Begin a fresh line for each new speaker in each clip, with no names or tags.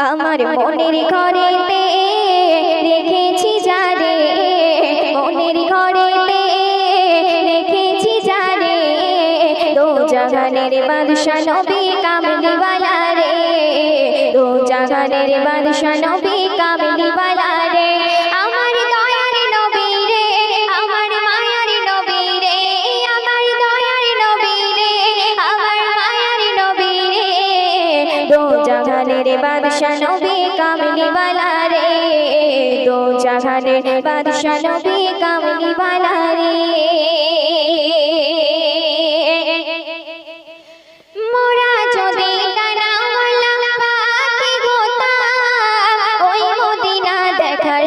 আমার মনের ঘরেতে রেখেছি যারে মনের ঘরেতে রেখেছি যারে। দো জাগানের বাদশা নবী কামলিওয়ালা রে দো জাগানের বাদশা নবী কামলিওয়ালা জাহানের বাদশা নবী কামলিওয়ালা রে। দো জাহানের বাদশা নবী কামলিওয়ালা রে। মোরা যদি ডানাওয়ালা পাখি গোতাম, ওই মদিনা দেখার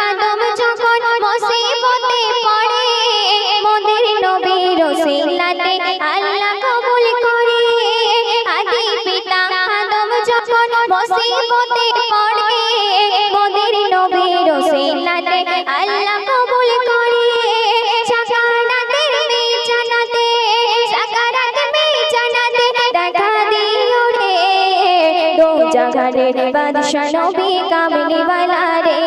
ওসিলাতে আল্লাহ কবুল করে। আদি পিতা আদম যখন মুসিবতে পড়ে, মোদের নবীর ওসিলাতে আল্লাহ কবুল করে। সাকারাতের বিছানাতে সাকারাত বিছানাতে রে দো জাগানের বাদশা নবী কামলিওয়ালা রে।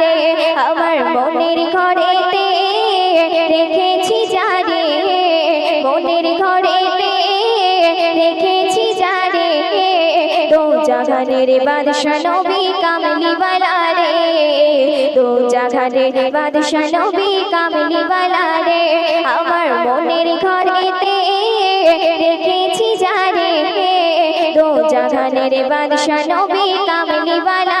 রে। মনের ঘরেতে রেখেছি যারে। দো জাগানের বাদশা নবী কামলিওয়ালা রে দো জাগানের বাদশা নবী কামলিওয়ালা রে আমার মনের ঘরেতে রেখেছি যারে। দো জাহানের বাদশা নবী কামলিওয়ালা